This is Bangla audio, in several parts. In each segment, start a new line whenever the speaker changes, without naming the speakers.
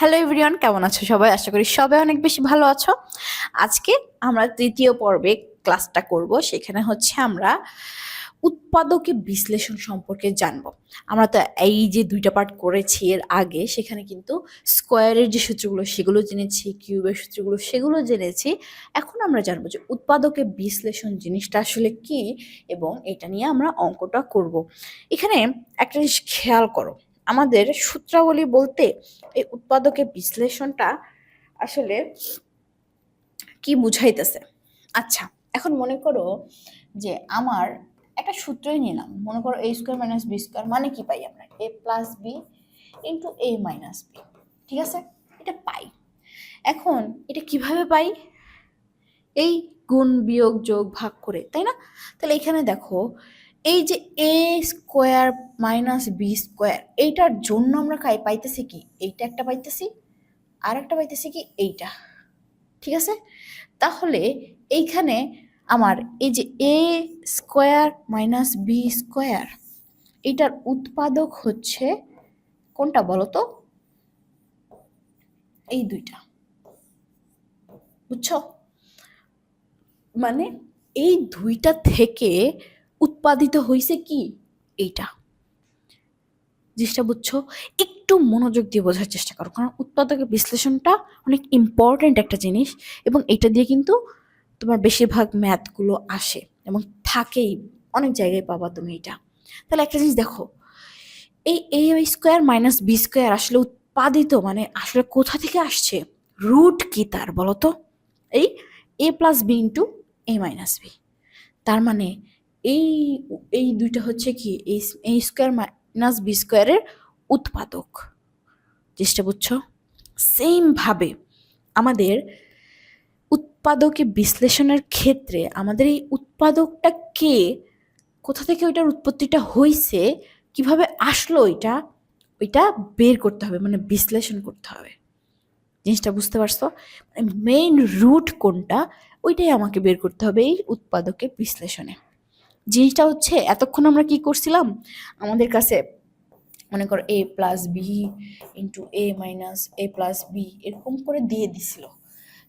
হ্যালো এভরিওয়ান কেমন আছো সবাই? আশা করি সবাই অনেক বেশি ভালো আছো। আজকে আমরা তৃতীয় পর্বে ক্লাসটা করব, সেখানে হচ্ছে আমরা উৎপাদকে বিশ্লেষণ সম্পর্কে জানব। আমরা তো এই যে দুইটা পার্ট করেছি এর আগে, সেখানে কিন্তু স্কোয়ারের যে সূত্রগুলো, সেগুলো জেনেছি কিউবের সূত্রগুলো, সেগুলো জেনেছি। এখন আমরা জানব যে উৎপাদকে বিশ্লেষণ জিনিসটা আসলে কি এবং এটা নিয়ে আমরা অঙ্কটা করব। এখানে একটা জিনিস খেয়াল করো আমাদের সূত্রাবলী বলতে এই উৎপাদকের বিশ্লেষণটা আসলে কি বুঝাইতেছে? আচ্ছা এখন মনে করো যে আমার একটা সূত্রই নিলাম। মনে করো A square minus B square মানে কি পাই আমরা? A plus B into A minus B ঠিক আছে? এটা পাই। এখন এটা কীভাবে পাই? এই গুণ বিয়োগ যোগ ভাগ করে, তাই না? তাহলে এখানে দেখো এই যে A square minus B square এইটার জন্য আমরা কাই পাইতেছি কি? এইটা একটা পাইতেছি আর একটা পাইতেছি কি? এইটা। ঠিক আছে? তাহলে এইখানে আমার এই যে A square minus B square এইটার উৎপাদক হচ্ছে কোনটা বলো তো এই দুইটা। বুঝছ? মানে এই দুইটা থেকে উৎপাদিত হয়েছে কি? এইটা। জিনিসটা বুঝছ? একটু মনোযোগ দিয়ে বোঝার চেষ্টা করো, কারণ উৎপাদকের বিশ্লেষণটা অনেক ইম্পর্ট্যান্ট একটা জিনিস এবং এটা দিয়ে কিন্তু তোমার বেশিরভাগ ম্যাথগুলো আসে এবং থাকেই, অনেক জায়গায় পাবা তুমি এটা। তাহলে একটা জিনিস দেখো, এই A square minus B square আসলে উৎপাদিত মানে আসলে কোথা থেকে আসছে? রুট কি তার বলো তো? এই A plus B into A minus B তার মানে এই এই দুইটা হচ্ছে কি, এই এ স্কোয়ার মাইনাস বি স্কোয়ারের উৎপাদক। চেষ্টা বুঝছ? সেমভাবে আমাদের উৎপাদকে বিশ্লেষণের ক্ষেত্রে আমাদের এই উৎপাদকটা কে, কোথা থেকে ওইটার উৎপত্তিটা হয়েছে কীভাবে আসলো ওইটা ওইটা বের করতে হবে মানে বিশ্লেষণ করতে হবে। জিনিসটা বুঝতে পারছ? মেইন রুট কোনটা, ওইটাই আমাকে বের করতে হবে এই উৎপাদকের বিশ্লেষণে। জিনিসটা হচ্ছে, এতক্ষণ আমরা কি করছিলাম? আমাদের কাছে, মনে করো A plus B into A minus A plus B এরকম করে দিয়ে দিছিল।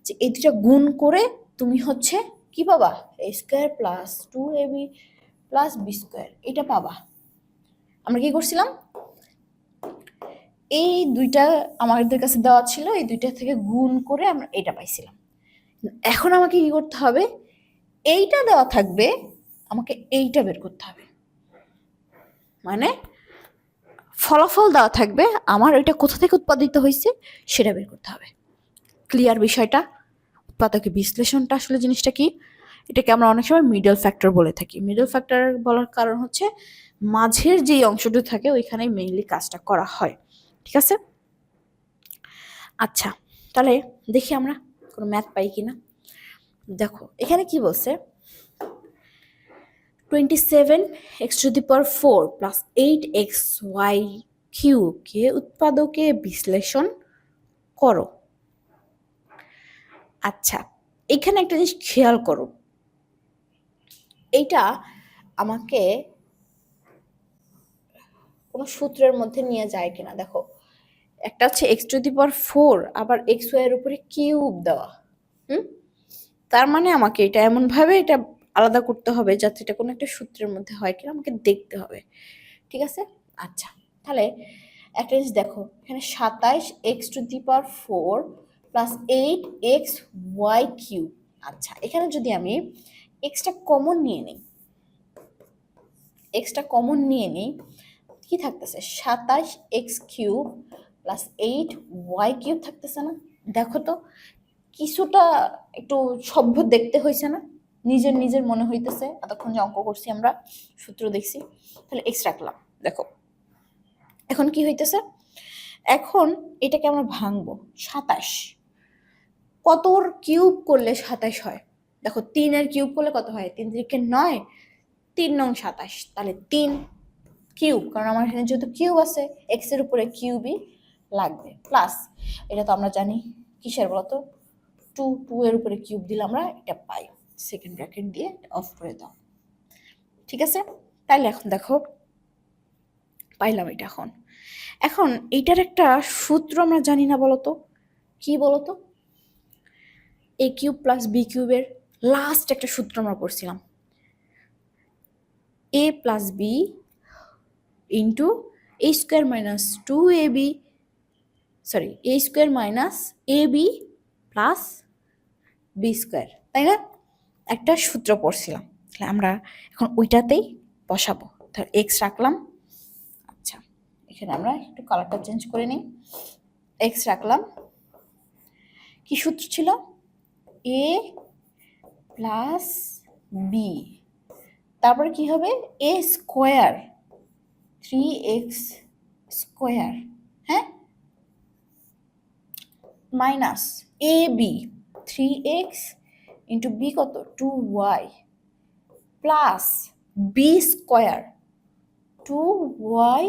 যে এই দুটা গুণ করে তুমি হচ্ছে কি পাবা? A square plus two A B plus B square এটা পাবা। আমরা কি করছিলাম? এই দুইটা আমাদের কাছে দেওয়া ছিল, এই দুইটা থেকে গুণ করে আমরা এটা পাইছিলাম। এখন আমাকে কি করতে হবে? এইটা দেওয়া থাকবে আমাকে এইটা বের করতে হবে। মানে ফলাফল দেওয়া থাকবে, আমার এটা কোথা থেকে উৎপাদিত হয়েছে সেটা বের করতে হবে। ক্লিয়ার বিষয়টা উৎপাদকের বিশ্লেষণটা আসলে জিনিসটা কি? এটাকে আমরা অনেক সময় মিডল ফ্যাক্টর বলে থাকি। মিডল ফ্যাক্টর বলার কারণ হচ্ছে মাঝের যেই অংশটি থাকে ওইখানে মেইনলি কাজটা করা হয়। ঠিক আছে? আচ্ছা তাহলে দেখি আমরা কোনো ম্যাথ পাই কিনা। দেখো, এখানে কি বলছে? Twenty seven x to the power four plus eight x y কিউকে উৎপাদকে বিশ্লেষণ করো। আচ্ছা এখানে একটা জিনিস খেয়াল করো। এইটা আমাকে কোনো সূত্রের মধ্যে নিয়ে যায় কিনা, দেখো। একটা হচ্ছে x to the power four আবার এক্স ওয়াই এর উপরে কিউব দেওয়া। হুম? তার মানে আমাকে এটা এমনভাবে এটা আলাদা করতে হবে যাতে এটা কোনো একটা সূত্রের মধ্যে হয় কিনা আমাকে দেখতে হবে। ঠিক আছে? আচ্ছা তাহলে একটা জিনিস দেখো, এখানে সাতাইশ x to the power four plus eight x y cube আচ্ছা এখানে যদি আমি এক্সটা কমন নিয়ে নিই এক্সটা কমন নিয়ে নিই, কি থাকতেছে? সাতাশ x cube plus eight y cube থাকতেছে না। দেখো তো, কিছুটা একটু সভ্য দেখতে হয়েছে না? নিজের নিজের মনে হইতেছে, এতক্ষণ যে অঙ্ক করছি আমরা, সূত্র দেখছি, তাহলে এক্স রাখলাম, দেখো। এখন কি হইতেছে? এখন এটাকে আমরা ভাঙবো, সাতাশ। কতর কিউব করলে সাতাশ হয়? দেখো, তিনের কিউব করলে কত হয়? তিন তিরিকে নয়, তিন নং সাতাশ। তাহলে তিন কিউব, কারণ আমার এখানে যেহেতু কিউব আছে এক্সের উপরে কিউবই লাগবে। প্লাস এটা তো আমরা জানি, কিসের বলতো? টু টু এর উপরে কিউব দিলে আমরা এটা পাই। সেকেন্ড ব্র্যাকেট দিয়ে অফ করে দাও। ঠিক আছে? তাইলে এখন দেখো, পাইলাম এটা এখন। এখন এইটার একটা সূত্র আমরা জানি না বলতো? কি বলতো? এ কিউব প্লাস বি কিউবের লাস্ট একটা সূত্র আমরা পড়ছিলাম। A plus B into A square minus two A B sorry A square minus A B plus B square তাই না? একটা সূত্র পড়ছিলাম। তাহলে আমরা এখন ওইটাতেই বসাবো। ধর এক্স রাখলাম। আচ্ছা এখানে আমরা একটু কালারটা চেঞ্জ করে নিই। এক্স রাখলাম। কি সূত্র ছিল? এ প্লাস বি তারপর কি হবে? A square three x square হ্যাঁ? Minus A B three x into B কত? Two y plus B square two y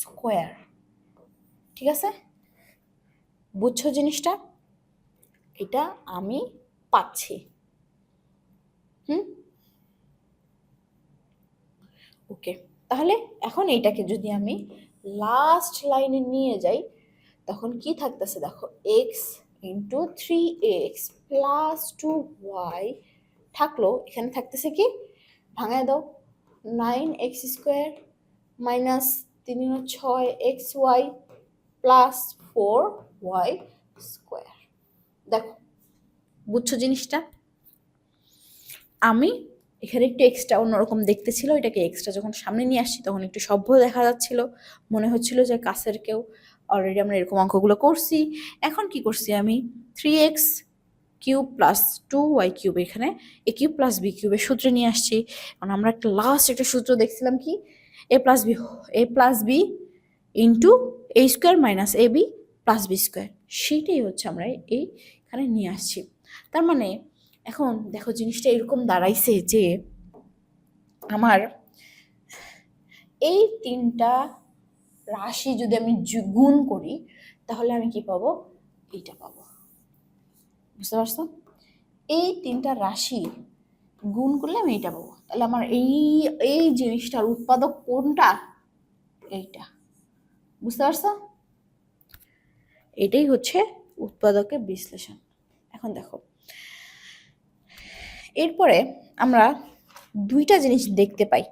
square ঠিক আছে? বুঝছ জিনিসটা? এটা আমি পাচ্ছি। হুম? ওকে, তাহলে এখন এইটাকে যদি আমি লাস্ট লাইনে নিয়ে যাই, তখন কি থাকতেছে দেখো? X into three x plus two y থাকল, এখানে থাকতেছে কি? ভাঙায় দাও নাইন এক্স স্কোয়ার মাইনাস তিন ছয় x y plus four y square দেখো, বুঝছ জিনিসটা? আমি এখানে একটু এক্সট্রা অন্যরকম দেখতে ছিল, এটাকে এক্সট্রা যখন সামনে নিয়ে আসছি তখন একটু সভ্য দেখা যাচ্ছিল, মনে হচ্ছিল যে কাছের কেউ অলরেডি আমরা এরকম অঙ্কগুলো করছি। এখন কি করছি আমি? Three x cube plus two y cube এখানে এ কিউব প্লাস বি কিউবের সূত্রে নিয়ে আসছি। কারণ আমরা একটা লাস্ট একটা সূত্র দেখছিলাম কি? A plus B A plus B into A square minus A B plus B square সেইটাই হচ্ছে আমরা এইখানে নিয়ে আসছি। তার মানে এখন দেখো জিনিসটা এরকম দাঁড়াইছে যে আমার এই তিনটা রাশি যদি আমি গুণ করি, তাহলে আমি কি পাবো? এইটা পাবো। বুঝতে পারছ? এই তিনটা রাশি গুণ করলে আমি এইটা পাবো। তাহলে আমার এই এই জিনিসটার উৎপাদক কোনটা? এইটা। বুঝতে পারছ? এটাই হচ্ছে উৎপাদকের বিশ্লেষণ। এখন দেখো। এরপরে আমরা দুইটা জিনিস দেখতে পাই।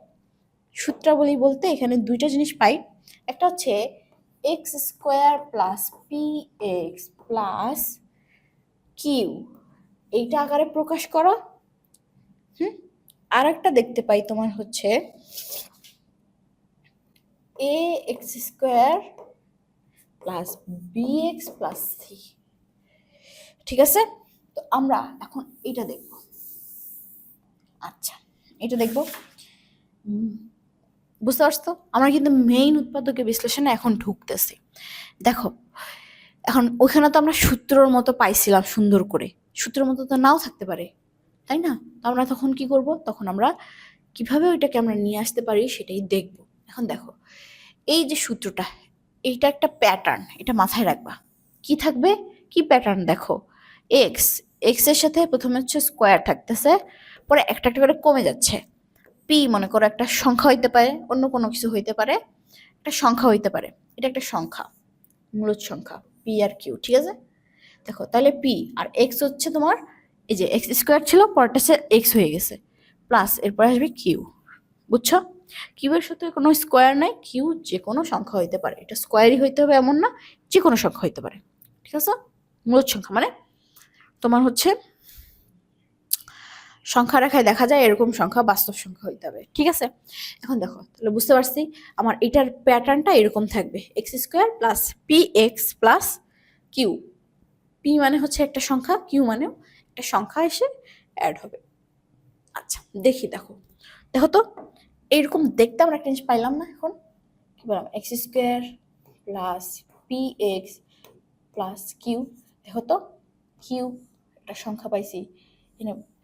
সূত্রাবলী বলতে এখানে দুইটা জিনিস পাই। একটা হচ্ছে x square plus P x plus Q এইটা আকারে প্রকাশ করো। হুম? আর একটা দেখতে পাই তোমার হচ্ছে A x square plus B x plus C ঠিক আছে? তো আমরা এখন এটা দেখব। আচ্ছা এটা দেখব। বুঝতে পারছ? আমরা কিন্তু মেইন উৎপাদকের বিশ্লেষণে এখন ঢুকতেছি। দেখো, এখন ওইখানে তো আমরা সূত্রর মতো পাইছিলাম সুন্দর করে। সূত্রের মতো তো নাও থাকতে পারে, তাই না? তো আমরা তখন কি করব? তখন আমরা কীভাবে ওইটাকে আমরা নিয়ে আসতে পারি সেটাই দেখব। এখন দেখো, এই যে সূত্রটা, এইটা একটা প্যাটার্ন এটা মাথায় রাখবা। কি থাকবে? কি প্যাটার্ন দেখো এক্স এক্সের সাথে প্রথমে হচ্ছে স্কোয়ার থাকতেছে, পরে একটা একটা করে কমে যাচ্ছে। পি মনে করো একটা সংখ্যা হইতে পারে, অন্য কোনো কিছু হইতে পারে, একটা সংখ্যা হইতে পারে। এটা একটা সংখ্যা, মূলত সংখ্যা পি আর কিউ ঠিক আছে? দেখো, তাহলে পি আর এক্স হচ্ছে তোমার, এই যে এক্স স্কোয়ার ছিল পরটা সে এক্স হয়ে গেছে প্লাস এরপর আসবে কিউ বুঝছ? কিউয়ের সাথে কোনো স্কোয়ার নাই কিউ যে কোনো সংখ্যা হইতে পারে। এটা স্কোয়ারই হইতে হবে এমন না, যে কোনো সংখ্যা হইতে পারে, ঠিক আছে? মূলত সংখ্যা মানে তোমার হচ্ছে সংখ্যা রেখায় দেখা যায়, এরকম সংখ্যা বাস্তব সংখ্যা হইতে হবে। ঠিক আছে? এখন দেখো, তাহলে বুঝতে পারছি আমার এটার প্যাটার্নটা এরকম থাকবে। X square plus P x plus Q. P মানে হচ্ছে একটা সংখ্যা, কিউ মানেও একটা সংখ্যা এসে অ্যাড হবে। আচ্ছা দেখি, দেখো। দেখো তো এইরকম দেখতে আমরা একটা জিনিস পাইলাম না এখন। কি বললাম? X square plus P x plus Q. দেখো তো, কিউ একটা সংখ্যা পাইছি।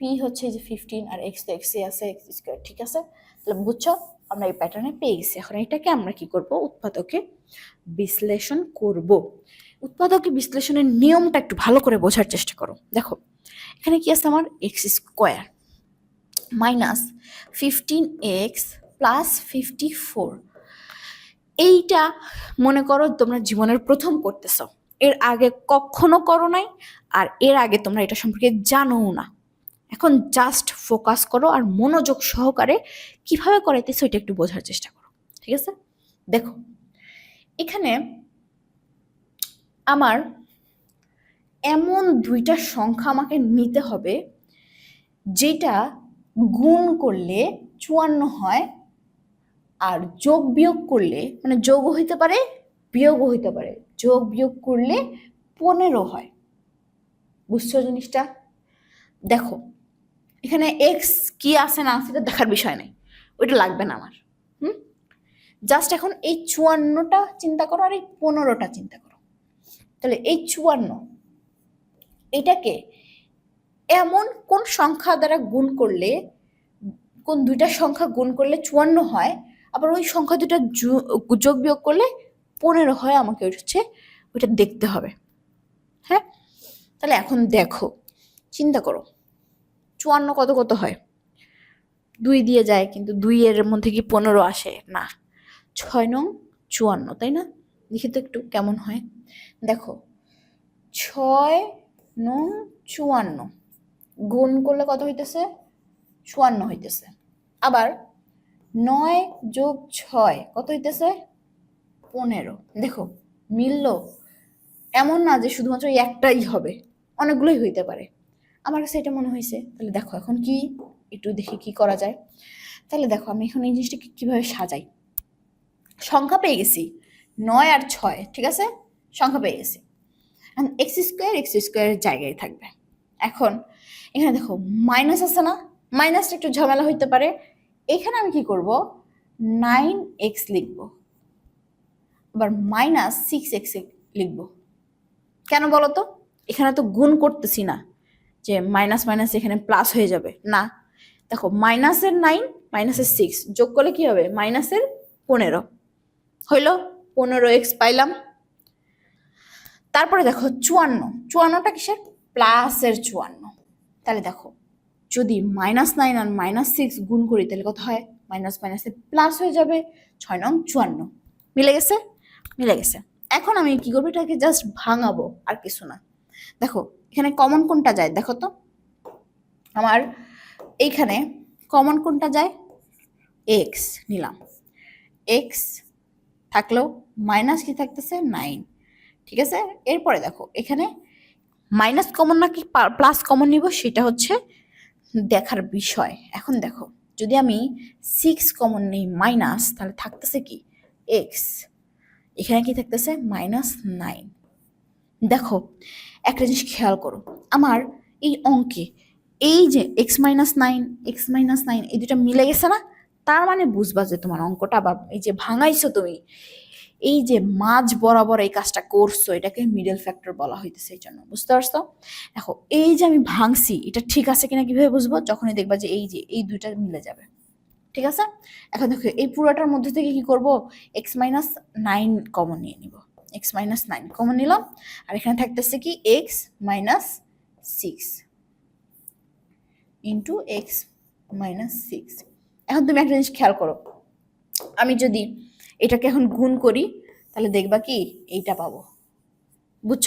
পি হচ্ছে যে ফিফটিন আর এক্স তো এক্সে আছে এক্স স্কোয়ার ঠিক আছে? তাহলে বুঝছ? আমরা এই প্যাটার্নে পেয়ে গেছি। এখন এটাকে আমরা কি করব? উৎপাদকে বিশ্লেষণ করব। উৎপাদকে বিশ্লেষণের নিয়মটা একটু ভালো করে বোঝার চেষ্টা করো। দেখো, এখানে কি আছে আমার? X square minus fifteen x plus fifty four এইটা মনে করো তোমরা জীবনের প্রথম করতেছ। এর আগে কখনো করো নাই, আর এর আগে তোমরা এটা সম্পর্কে জানোও না। এখন জাস্ট ফোকাস করো আর মনোযোগ সহকারে কীভাবে করাইতেছো এটা একটু বোঝার চেষ্টা করো, ঠিক আছে? দেখো, এখানে আমার এমন দুইটা সংখ্যা আমাকে নিতে হবে যেটা গুণ করলে চুয়ান্ন হয় আর যোগ বিয়োগ করলে মানে যোগও হইতে পারে, বিয়োগও হইতে পারে। যোগ বিয়োগ করলে পনেরো হয়। বুঝছ জিনিসটা? দেখো এখানে এক্স কি আছে না এটা দেখার বিষয় নেই। ওইটা লাগবে না আমার। হুম? জাস্ট এখন এই চুয়ান্নটা চিন্তা করো আর এই পনেরোটা চিন্তা করো। তাহলে এই চুয়ান্ন, এটাকে এমন কোন সংখ্যা দ্বারা গুণ করলে, কোন দুইটা সংখ্যা গুণ করলে চুয়ান্ন হয়, আবার ওই সংখ্যা দুটা যোগ বিয়োগ করলে পনেরো হয়, আমাকে হচ্ছে, ওইটা দেখতে হবে। হ্যাঁ? তাহলে এখন দেখো, চিন্তা করো। চুয়ান্ন কত কত হয়? দুই দিয়ে যায়, কিন্তু দুই এর মধ্যে কি পনেরো আসে? না। ছয় নং চুয়ান্ন, তাই না? দেখি তো একটু কেমন হয়। দেখো, ছয় নং চুয়ান্ন গুণ করলে কত হইতেছে? চুয়ান্ন হইতেছে। আবার নয় যোগ ছয় কত হইতেছে? পনেরো। দেখো, মিললো এমন না যে শুধুমাত্র একটাই হবে। অনেকগুলোই হইতে পারে। আমার কাছে এটা মনে হয়েছে। তাহলে দেখো এখন কি, একটু দেখি কি করা যায়। তাহলে দেখো আমি এখন এই জিনিসটাকে কীভাবে সাজাই। সংখ্যা পেয়ে গেছি নয় আর ছয়, ঠিক আছে? সংখ্যা পেয়ে গেছি। এক্স স্কোয়ার এক্স স্কোয়ারের জায়গায় থাকবে। এখন এখানে দেখো মাইনাস আছে না? মাইনাসটা একটু ঝামেলা হইতে পারে। এখানে আমি কি করব? নাইন এক্স লিখব। আবার মাইনাস সিক্স এক্স লিখব। কেন বলো তো এখানে তো গুণ করতেছি না। যে মাইনাস মাইনাস এখানে প্লাস হয়ে যাবে। না। দেখো মাইনাসের নাইন মাইনাসের সিক্স যোগ করলে কি হবে? মাইনাসের পনেরো। হইল? পনেরো এক্স পাইলাম। তারপরে দেখো, চুয়ান্ন। চুয়ান্নটা কিসের? প্লাসের চুয়ান্ন। তাহলে দেখো, যদি মাইনাস নাইন আর মাইনাস সিক্স গুণ করি, তাহলে কত হয়? মাইনাস মাইনাসে প্লাস হয়ে যাবে। ছয় নং চুয়ান্ন। মিলে গেছে? মিলে গেছে। এখন আমি কি করব? এটাকে জাস্ট ভাঙাবো, আর কিছু না। দেখো, এখানে কমন কোনটা যায়? দেখো তো। আমার এইখানে কমন কোনটা যায়? এক্স নিলাম। এক্স থাকলেও মাইনাস কি থাকতেছে? নাইন ঠিক আছে? এরপরে দেখো, এখানে মাইনাস কমন নাকি প্লাস কমন নিব? সেটা হচ্ছে দেখার বিষয়। এখন দেখো, যদি আমি সিক্স কমন নিই মাইনাস তাহলে থাকতেছে কি? এক্স এখানে কি থাকতেছে? মাইনাস নাইন দেখো একটা জিনিস খেয়াল করো। আমার এই অঙ্কে এই যে x minus nine x minus nine এই দুটা মিলে গেছে না, তার মানে বুঝবা যে তোমার অঙ্কটা বা এই যে ভাঙাইছো তুমি, এই যে মাঝ বরাবর এই কাজটা করছ, এটাকে মিডল ফ্যাক্টর বলা হইতেছে এই জন্য, বুঝতে পারছ? দেখো, এই যে আমি ভাঙছি, এটা ঠিক আছে কিনা কীভাবে বুঝব? যখনই দেখবা যে এই যে, এই দুইটা মিলে যাবে, ঠিক আছে? এখন দেখো, এই পুরোটার মধ্যে থেকে কি করব? এক্স মাইনাস নাইন কমন নিয়ে নিব। এক্স মাইনাস নাইন কমন নিলাম। আর এখানে থাকতেছে কি x minus six into x minus six এখন তুমি একটা জিনিস খেয়াল করো, আমি যদি এটাকে এখন গুণ করি, তাহলে দেখবা কি এইটা পাবো। বুঝছ?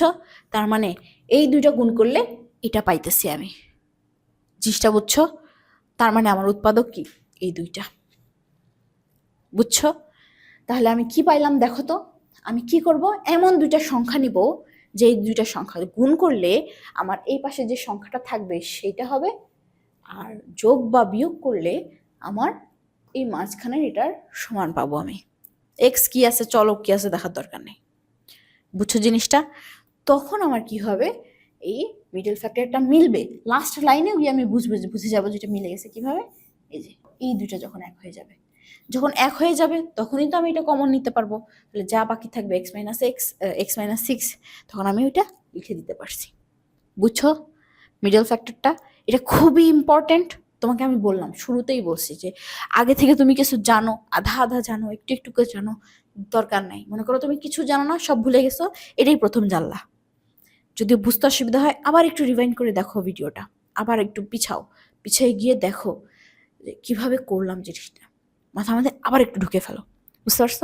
তার মানে এই দুইটা গুণ করলে এটা পাইতেছি আমি। জিনিসটা বুঝছ? তার মানে আমার উৎপাদক কি? এই দুইটা। বুঝছ? তাহলে আমি কি পাইলাম দেখো তো? আমি কি করব? এমন দুইটা সংখ্যা নিব যে দুইটা সংখ্যা গুণ করলে আমার এই পাশে যে সংখ্যাটা থাকবে সেটা হবে, আর যোগ বা বিয়োগ করলে আমার এই মাঝখানের এটার সমান পাবো আমি। এক্স কি আছে, চলক কি আছে দেখার দরকার নেই। বুঝছ জিনিসটা? তখন আমার কি হবে? এই মিডল ফ্যাক্টরটা মিলবে। লাস্ট লাইনেও গিয়ে আমি বুঝব বুঝে যাব যেটা মিলে গেছে কীভাবে? এই যে, এই দুইটা যখন এক হয়ে যাবে। যখন এক হয়ে যাবে, তখনই তো আমি এটা কমন নিতে পারব। তাহলে যা বাকি থাকবে x minus x x minus six তখন আমি ওইটা লিখে দিতে পারছি। বুঝছ? মিডল ফ্যাক্টরটা এটা খুবই ইম্পর্ট্যান্ট তোমাকে আমি বললাম, শুরুতেই বলছি যে, আগে থেকে তুমি কিছু জানো, আধা আধা জানো, একটু একটু করে জানো, দরকার নাই। মনে করো তুমি কিছু জানো না, সব ভুলে গেছো, এটাই প্রথম জানলা। যদি বুঝতে অসুবিধা হয়, আবার একটু রিভাইন্ড করে দেখো ভিডিওটা আবার একটু পিছাও। পিছিয়ে গিয়ে দেখো কীভাবে করলাম জিনিসটা। মাথা মাথায় আবার একটু ঢুকে ফেলো। বুঝতে পারছ?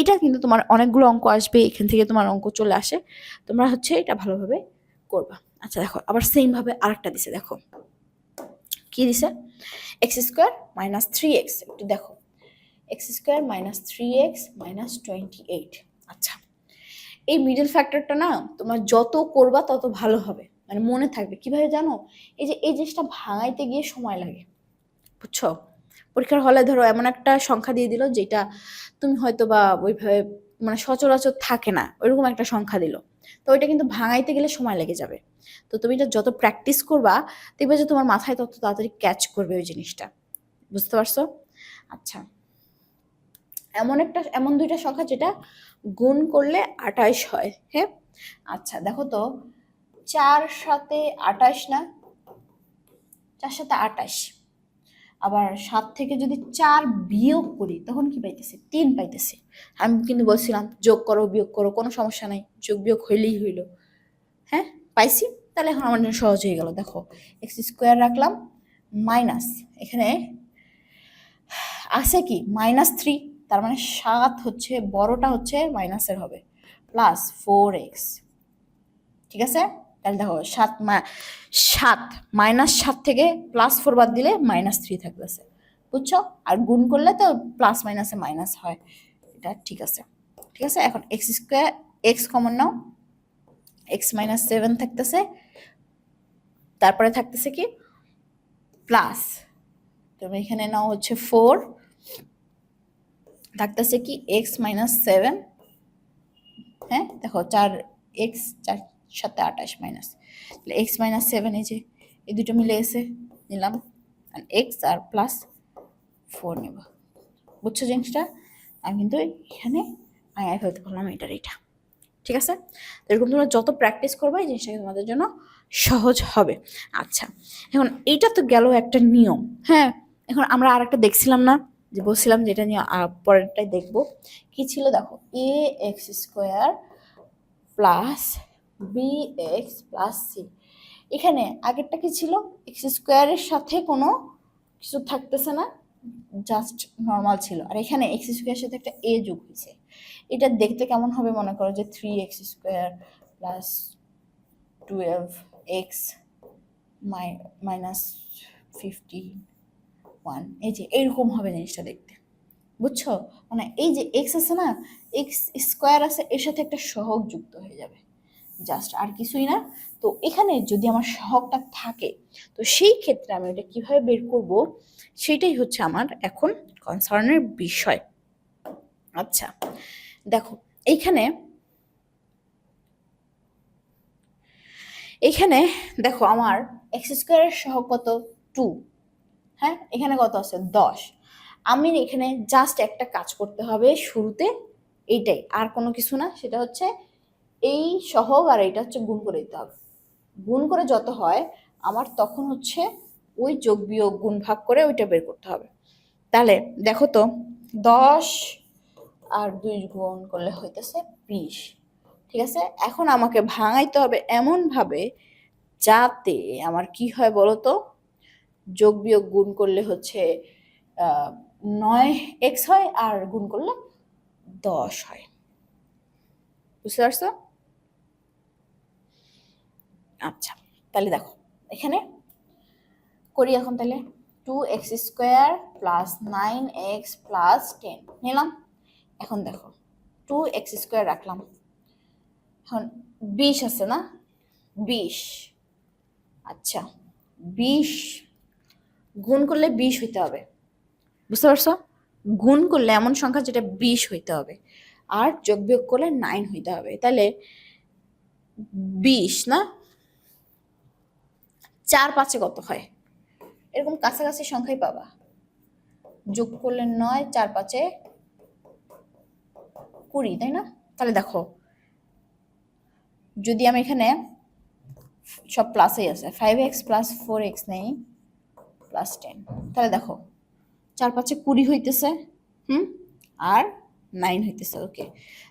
এটা কিন্তু তোমার অনেকগুলো অঙ্ক আসবে, এখান থেকে তোমার অঙ্ক চলে আসে। তোমরা হচ্ছে এটা ভালোভাবে করবা। আচ্ছা দেখো, আবার সেম ভাবে আরেকটা দিছে, দেখো। কি দিছে? X square minus three x একটু দেখো। X square minus three x minus twenty eight আচ্ছা এই মিডল ফ্যাক্টরটা না, তোমার যত করবা তত ভালো হবে। মানে মনে থাকবে। কীভাবে জানো? এই যে, এই জিনিসটা ভাঙাইতে গিয়ে সময় লাগে। বুঝছ? পরীক্ষার হলে ধরো এমন একটা সংখ্যা দিয়ে দিল যেটা তুমি হয়তো বা ওইভাবে মানে সচরাচর থাকে না, ওইরকম একটা সংখ্যা দিল। তো ওইটা কিন্তু ভাঙাইতে গেলে সময় লেগে যাবে। তো তুমি এটা যত প্র্যাকটিস করবা, দেখবে যে তোমার মাথায় তত তাড়াতাড়ি ক্যাচ করবে ওই জিনিসটা। বুঝতে পারছ? আচ্ছা। এমন একটা, এমন দুইটা সংখ্যা যেটা গুণ করলে আঠাশ হয় হ্যাঁ? আচ্ছা দেখো তো। চার সাথে আঠাশ না? চার সাথে আঠাশ আবার সাত থেকে যদি চার বিয়োগ করি, তখন কি পাইতেছি? তিন পাইতেছি। আমি কিন্তু বলছিলাম, যোগ করো, বিয়োগ করো, কোনো সমস্যা নাই, যোগ বিয়োগ হইলেই হইল। হ্যাঁ? পাইছি? তাহলে এখন আমার জন্য সহজ হয়ে গেল। দেখো এক্স স্কোয়ার রাখলাম মাইনাস এখানে আছে কি? মাইনাস থ্রি তার মানে সাত হচ্ছে, বড়টা হচ্ছে মাইনাসের হবে প্লাস ফোর এক্স ঠিক আছে? তাহলে দেখো সাত মা- সাত মাইনাস সাত থেকে প্লাস ফোর বাদ দিলে মাইনাস থ্রি থাকতেছে বুঝছ? আর গুণ করলে তো প্লাস মাইনাসে মাইনাস হয়। এটা ঠিক আছে। ঠিক আছে? এখন এক্স স্কোয়ার এক্স কমন নাও। এক্স মাইনাস সেভেন থাকতেছে। তারপরে থাকতেছে কি? প্লাস তুমি এখানে নাও হচ্ছে ফোর থাকতেছে কি? এক্স মাইনাস সেভেন হ্যাঁ? দেখো, চার এক্স চার সাথে আঠাশ মাইনাস তাহলে এক্স মাইনাস সেভেন এই যে, এই দুটো মিলে এসে নিলাম। এক্স আর প্লাস ফোর নেব। বুঝছ জিনিসটা? আমি কিন্তু এখানে আয় ফেলতে পারলাম এটার এটা। ঠিক আছে? তো এরকম তোমরা যত প্র্যাকটিস করবে, এই জিনিসটা তোমাদের জন্য সহজ হবে। আচ্ছা এখন এইটা তো গেল একটা নিয়ম। হ্যাঁ এখন আমরা আর একটা দেখছিলাম না, যে বলছিলাম যে এটা নিয়ে পরেরটাই দেখব। কি ছিল দেখো? A x square plus B x plus C এখানে আগেরটা কি ছিল? এক্স স্কোয়ারের সাথে কোনো কিছু থাকতেছে না জাস্ট নর্মাল ছিল। আর এখানে এক্স স্কোয়ারের সাথে একটা এ যোগ হয়েছে। এটা দেখতে কেমন হবে মনে করো যে three x square plus twelve x minus fifty one এই যে এইরকম হবে জিনিসটা দেখতে। বুঝছ? মানে এই যে এক্স আছে না এক্স স্কোয়ার আছে, এর সাথে একটা সহগ যুক্ত হয়ে যাবে। জাস্ট আর কিছুই না। তো এখানে যদি আমার সহগটা থাকে, তো সেই ক্ষেত্রে আমি এটা কীভাবে বের করব, সেটাই হচ্ছে আমার এখন কনসার্নের বিষয়। আচ্ছা দেখো, এইখানে এখানে দেখো আমার এক্স স্কোয়ারের সহ কত? টু হ্যাঁ এখানে কত আছে? দশ। আমি এখানে জাস্ট একটা কাজ করতে হবে শুরুতে, এইটাই। আর কোনো কিছু না, সেটা হচ্ছে এই সহগ আর এটা হচ্ছে গুণ করে দিতে হবে। গুণ করে যত হয়, আমার তখন হচ্ছে ওই যোগ বিয়োগ গুণ ভাগ করে ওইটা বের করতে হবে। তাহলে দেখো তো, দশ আর দুই গুণ করলে হইতেছে বিশ। ঠিক আছে? এখন আমাকে ভাঙাইতে হবে এমনভাবে যাতে আমার কি হয় বলো তো? যোগ বিয়োগ গুণ করলে হচ্ছে নয় এক্স হয় আর গুণ করলে দশ হয়। বুঝতে পারছ? আচ্ছা তাহলে দেখো, এখানে করি এখন তাহলে। Two x square plus nine x plus ten নিলাম। এখন দেখো টু এক্স স্কোয়ার রাখলাম। এখন বিশ আছে না? বিশ। আচ্ছা বিশ গুণ করলে বিশ হইতে হবে। বুঝতে পারছ? গুণ করলে এমন সংখ্যা যেটা বিশ হইতে হবে। আর যোগ বিয়োগ করলে নাইন হইতে হবে। তাহলে বিশ, না? চার পাঁচে কত হয়? এরকম কাছাকাছি সংখ্যাই পাবা। যোগ করলে নয়, চার পাঁচে কুড়ি, তাই না? তাহলে দেখো, যদি আমি এখানে সব প্লাসেই আছে five x plus four x নেই প্লাস টেন তাহলে দেখো, চার পাঁচে কুড়ি হইতেছে, হুম? আর নাইন হইতেছে ওকে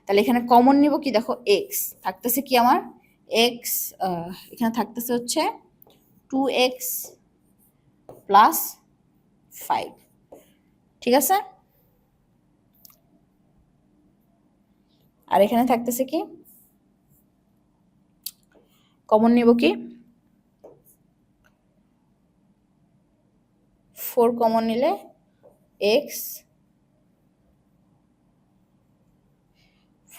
তাহলে এখানে কমন নিব কি? দেখো এক্স থাকতেছে কি আমার? এক্স এখানে থাকতেছে হচ্ছে টু এক্স প্লাস ফাইভ ঠিক আছে? আর এখানে থাকতেছে কি? কমন নিব কি? ফোর কমন নিলে এক্স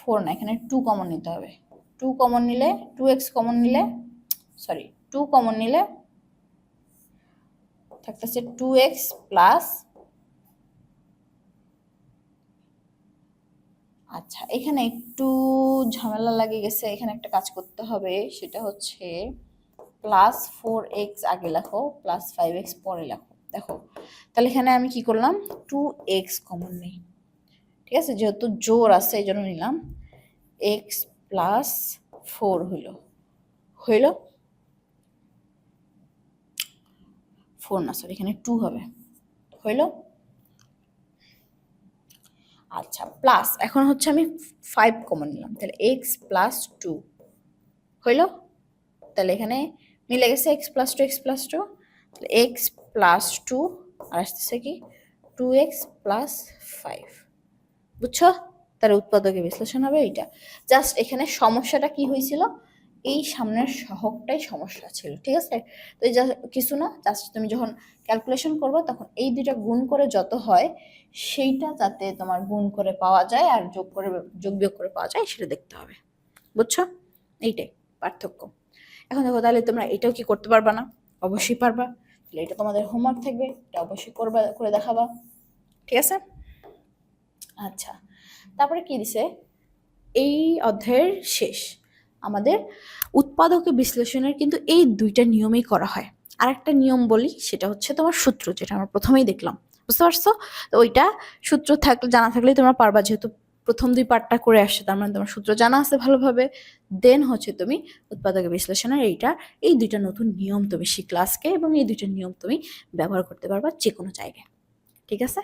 ফোর না, এখানে টু কমন নিতে হবে। টু কমন নিলে টু এক্স কমন নিলে সরি টু কমন নিলে থাকতেছে টু এক্স প্লাস আচ্ছা এখানে একটু ঝামেলা লাগে গেছে, এখানে একটা কাজ করতে হবে, সেটা হচ্ছে প্লাস ফোর এক্স আগে লেখো প্লাস ফাইভ এক্স পরে লেখো। দেখো, তাহলে এখানে আমি কি করলাম? টু এক্স কমন নেই। ঠিক আছে? যেহেতু জোর আছে, এই জন্য নিলাম। এক্স প্লাস ফোর হইল। হইল? ফোর না সরি এখানে টু হবে। হইল? আচ্ছা প্লাস এখন হচ্ছে আমি ফাইভ কমন নিলাম। তাহলে এক্স প্লাস টু হইল? তাহলে এখানে মিলে গেছে x plus two x plus two তাহলে এক্স প্লাস টু আর আসতেছে কি? টু এক্স প্লাস ফাইভ বুঝছ? তার উৎপাদকে বিশ্লেষণ হবে এইটা। জাস্ট এখানে সমস্যাটা কি হয়েছিল? এই সামনের সহগটাই সমস্যা ছিল, ঠিক আছে? তো যা কিছু না জাস্ট তুমি যখন ক্যালকুলেশন করবে তখন এই দুইটা গুণ করে যত হয়, সেইটা যাতে তোমার গুণ করে পাওয়া যায় আর যোগ করে, যোগ বিয়োগ করে পাওয়া যায়, সেটা দেখতে হবে। বুঝছ? এইটাই পার্থক্য। এখন দেখো, তাহলে তোমরা এটাও কি করতে পারবা না? অবশ্যই পারবা। তাহলে এটা তোমাদের হোমওয়ার্ক থাকবে, এটা অবশ্যই করবা, করে দেখাবা। ঠিক আছে? আচ্ছা তারপরে কি দিছে? এই অধ্যায়ের শেষ। আমাদের উৎপাদকে বিশ্লেষণের কিন্তু এই দুইটা নিয়মেই করা হয়। আর একটা নিয়ম বলি, সেটা হচ্ছে তোমার সূত্র, যেটা আমরা প্রথমেই দেখলাম। বুঝতে পারছ? তো ওইটা সূত্র থাকলে জানা থাকলেই তোমরা পারবা, যেহেতু প্রথম দুই পার্টটা করে আসছে, তার মানে তোমার সূত্র জানা আছে ভালোভাবে। দেন হচ্ছে তুমি উৎপাদকে বিশ্লেষণের এইটা, এই দুইটা নতুন নিয়ম তুমি শিখলে আজকে এবং এই দুইটা নিয়ম তুমি ব্যবহার করতে পারবা যে কোনো জায়গায়। ঠিক আছে?